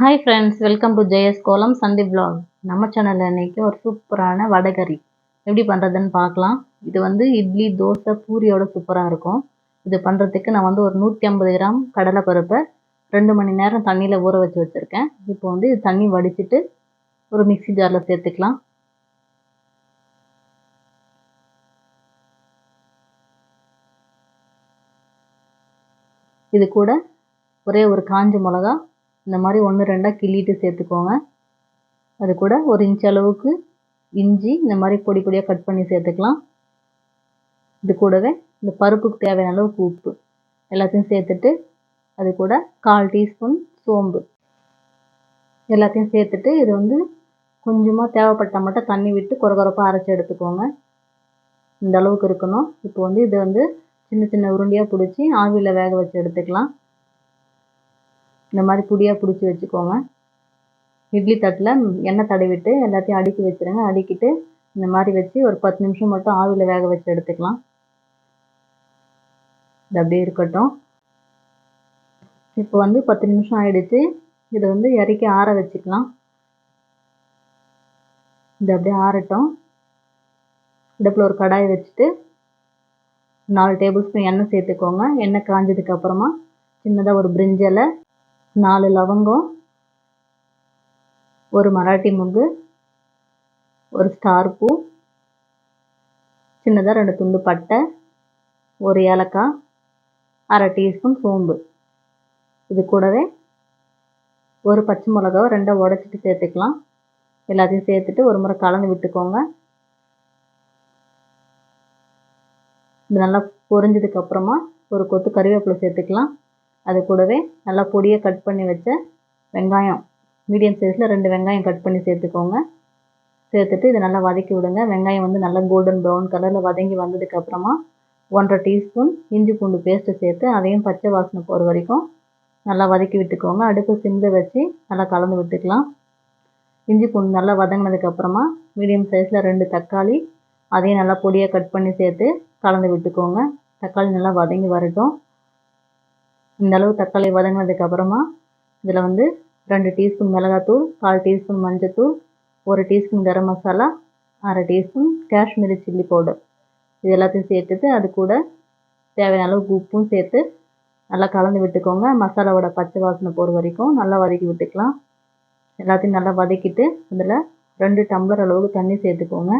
Hi friends welcome to Jaya's kolam சந்தி vlog. நம்ம சேனலில் இன்றைக்கி ஒரு சூப்பரான வடகறி எப்படி பண்ணுறதுன்னு பார்க்கலாம். இது வந்து இட்லி தோசை பூரியோட சூப்பராக இருக்கும். இது பண்ணுறதுக்கு நான் வந்து ஒரு நூற்றி ஐம்பது கிராம் கடலைப்பருப்பை ரெண்டு மணி நேரம் தண்ணியில் ஊற வச்சு வச்சுருக்கேன். இப்போ வந்து இது தண்ணி வடிச்சிட்டு ஒரு மிக்ஸி ஜாரில் சேர்த்துக்கலாம். இது கூட ஒரே ஒரு காஞ்ச மிளகா இந்த மாதிரி ஒன்று ரெண்டாக கிள்ளிட்டு சேர்த்துக்கோங்க. அது கூட ஒரு இன்ச் அளவுக்கு இஞ்சி இந்த மாதிரி பொடி பொடியாக கட் பண்ணி சேர்த்துக்கலாம். இது கூடவே இந்த பருப்புக்கு தேவையான அளவுக்கு உப்பு. எல்லாத்தையும் சேர்த்துட்டு அது கூட கால் டீஸ்பூன் சோம்பு. எல்லாத்தையும் சேர்த்துட்டு இது வந்து கொஞ்சமாக தேவைப்பட்டால் மட்டும் தண்ணி விட்டு குறகுறப்பாக அரைச்சி எடுத்துக்கோங்க. இந்த அளவுக்கு இருக்கணும். இப்போ வந்து இதை வந்து சின்ன சின்ன உருண்டையாக பிடிச்சி ஆவியில் வேக வச்சு எடுத்துக்கலாம். இந்த மாதிரி புடியாக பிடிச்சி வச்சுக்கோங்க. இட்லி தட்டில் எண்ணெய் தடவிட்டு எல்லாத்தையும் அடுக்கி வச்சுருங்க. அடுக்கிட்டு இந்த மாதிரி வச்சு ஒரு பத்து நிமிஷம் மட்டும் ஆவியில் வேக வச்சு எடுத்துக்கலாம். இது அப்படியே இருக்கட்டும். இப்போ வந்து பத்து நிமிஷம் ஆயிடுச்சு. இதை வந்து இறக்கி ஆற வச்சுக்கலாம். இது அப்படியே ஆறட்டும். அடுப்பில் ஒரு கடாய் வச்சுட்டு நாலு டேபிள் ஸ்பூன் எண்ணெய் சேர்த்துக்கோங்க. எண்ணெய் காஞ்சதுக்கு அப்புறமா சின்னதாக ஒரு பிரிஞ்சலை நாலு லவங்கம் ஒரு மராட்டி முகு ஒரு ஸ்டார் பூ சின்னதாக ரெண்டு துண்டு பட்டை ஒரு ஏலக்காய் அரை டீஸ்பூன் சோம்பு. இது கூடவே ஒரு பச்சை மிளகாவை ரெண்டாக உடச்சிட்டு சேர்த்துக்கலாம். எல்லாத்தையும் சேர்த்துட்டு ஒரு முறை கலந்து விட்டுக்கோங்க. இது நல்லா பொரிஞ்சதுக்கப்புறமா ஒரு கொத்து கறிவேப்பிலை சேர்த்துக்கலாம். அது கூடவே நல்லா பொடியை கட் பண்ணி வச்ச வெங்காயம் மீடியம் சைஸில் ரெண்டு வெங்காயம் கட் பண்ணி சேர்த்துக்கோங்க. சேர்த்துட்டு இதை நல்லா வதக்கி விடுங்க. வெங்காயம் வந்து நல்லா கோல்டன் ப்ரௌன் கலரில் வதங்கி வந்ததுக்கப்புறமா ஒன்றரை டீஸ்பூன் இஞ்சி பூண்டு பேஸ்ட்டு சேர்த்து அதையும் பச்சை வாசனை போகிற வரைக்கும் நல்லா வதக்கி விட்டுக்கோங்க. அடுப்பு சிம்மில் வச்சு நல்லா கலந்து விட்டுக்கலாம். இஞ்சி பூண்டு நல்லா வதங்கினதுக்கப்புறமா மீடியம் சைஸில் ரெண்டு தக்காளி அதையும் நல்லா பொடியாக கட் பண்ணி சேர்த்து கலந்து விட்டுக்கோங்க. தக்காளி நல்லா வதங்கி வரட்டும். இந்தளவு தக்காளி வதங்கினதுக்கு அப்புறமா இதில் வந்து ரெண்டு டீஸ்பூன் மிளகாத்தூள் கால் டீஸ்பூன் மஞ்சத்தூள் ஒரு டீஸ்பூன் கரம் மசாலா அரை டீஸ்பூன் காஷ்மீரி சில்லி பவுடர். இது எல்லாத்தையும் சேர்த்துட்டு அது கூட தேவையான அளவுக்கு உப்பும் சேர்த்து நல்லா கலந்து விட்டுக்கோங்க. மசாலாவோட பச்சை வாசனை போகிற வரைக்கும் நல்லா வதக்கி விட்டுக்கலாம். எல்லாத்தையும் நல்லா வதக்கிட்டு அதில் ரெண்டு டம்ளர் அளவுக்கு தண்ணி சேர்த்துக்கோங்க.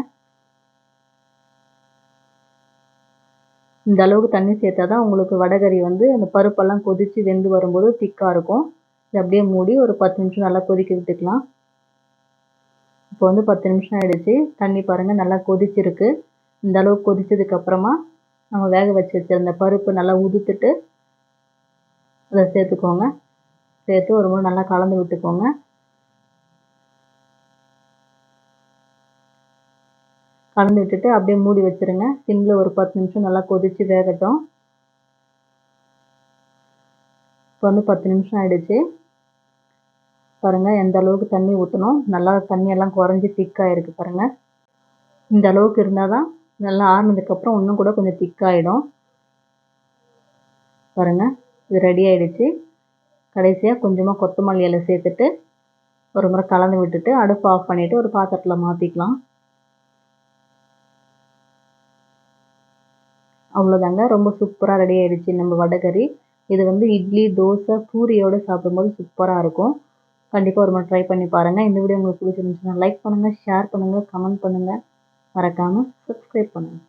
இந்த அளவுக்கு தண்ணி சேர்த்தா தான் உங்களுக்கு வடகறி வந்து அந்த பருப்பெல்லாம் கொதித்து வெந்து வரும்போது திக்காக இருக்கும். இது அப்படியே மூடி ஒரு பத்து நிமிஷம் நல்லா கொதிக்க விட்டுக்கலாம். இப்போ வந்து பத்து நிமிஷம் ஆகிடுச்சு தண்ணி பாருங்கள் நல்லா கொதிச்சிருக்கு. இந்த அளவுக்கு கொதித்ததுக்கப்புறமா நம்ம வேக வச்சு வச்சிருந்த பருப்பு நல்லா உதுத்துட்டு அதை சேர்த்துக்கோங்க. சேர்த்து ஒரு முறை நல்லா கலந்து விட்டுக்கோங்க. கலந்து விட்டுட்டு அப்படியே மூடி வச்சுருங்க. சிம்மில் ஒரு பத்து நிமிஷம் நல்லா கொதித்து வேகட்டும். இப்போ வந்து பத்து நிமிஷம் ஆகிடுச்சு பாருங்கள் எந்த அளவுக்கு தண்ணி ஊற்றணும் நல்லா தண்ணியெல்லாம் குறைஞ்சி திக்காக இருக்குது பாருங்கள் இந்த அளவுக்கு இருந்தால் தான் நல்லா ஆறுனதுக்கப்புறம் இன்னும் கூட கொஞ்சம் திக்காகிடும் பாருங்கள் இது ரெடி ஆகிடுச்சு கடைசியாக கொஞ்சமாக கொத்தமல்லி இலை சேர்த்துட்டு ஒரு முறை கலந்து விட்டுட்டு அடுப்பு ஆஃப் பண்ணிவிட்டு ஒரு பாத்திரத்தில் மாற்றிக்கலாம் அவ்வளோதாங்க ரொம்ப சூப்பராக ரெடி ஆகிடுச்சு நம்ம வடைகறி இது வந்து இட்லி தோசை பூரியோடு சாப்பிடும்போது சூப்பராக இருக்கும். கண்டிப்பாக ஒரு முறை ட்ரை பண்ணி பாருங்கள் இந்த வீடியோ உங்களுக்கு பிடிச்சிருந்துச்சுன்னா லைக் பண்ணுங்கள் ஷேர் பண்ணுங்கள் கமெண்ட் பண்ணுங்கள் மறக்காமல் சப்ஸ்கிரைப் பண்ணுங்கள்